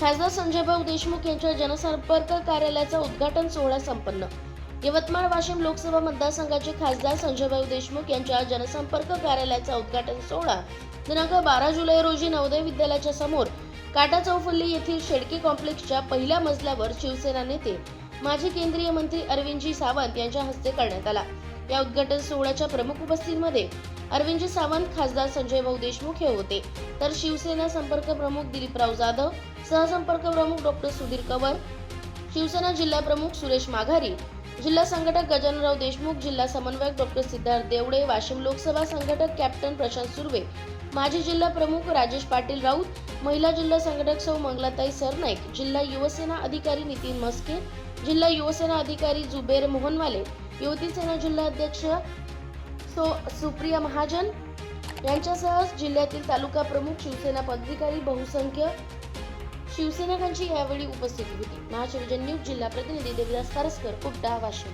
खासदार संजयभाऊ देशमुख यांच्या जनसंपर्क कार्यालयाचा उद्घाटन सोहळा संपन्न. यवतमाळ वाशिम लोकसभा मतदारसंघाचे खासदार संजयभाऊ देशमुख यांच्या जनसंपर्क कार्यालयाचा उद्घाटन सोहळा दिनांक बारा जुलै रोजी नवोदय विद्यालयाच्या समोर काटा चौफुल्ली येथील शेडके कॉम्प्लेक्सच्या पहिल्या मजल्यावर शिवसेना नेते माजी केंद्रीय मंत्री अरविंदजी सावंत यांच्या हस्ते करण्यात आला. या उद्घाटन सोहळ्याच्या प्रमुख उपस्थितीमध्ये अरविंदजी सावंत खासदार संजय भाऊ देशमुख हे होते. तर शिवसेना संपर्क प्रमुख दिलीपराव जाधव सहसंपर्क प्रमुख डॉक्टर सुधीर कवर शिवसेना जिल्हा प्रमुख सुरेश माघारी जिल्हा संघटक गजाननराव देशमुख जिल्हा समन्वयक डॉक्टर सिद्धार्थ देवडे वाशिम लोकसभा संघटक कॅप्टन प्रशांत सुर्वे माजी जिल्हा प्रमुख राजेश पाटील राऊत महिला जिल्हा संघटक सौ मंगलाताई सरनाईक जिल्हा युवसेना अधिकारी नितीन मस्के जिल्हा युवसेना अधिकारी जुबेर मोहनवाले युवती सेना जिल्हा अध्यक्ष सो सुप्रिया महाजन यांच्यासह जिल्ह्यातील तालुका प्रमुख शिवसेना पदाधिकारी बहुसंख्य शिवसैनिकांची यावेळी उपस्थिती होती. महाशिवजन न्यूज जिल्हा प्रतिनिधी देवदास पारस्कर कुड्डा वाशिम.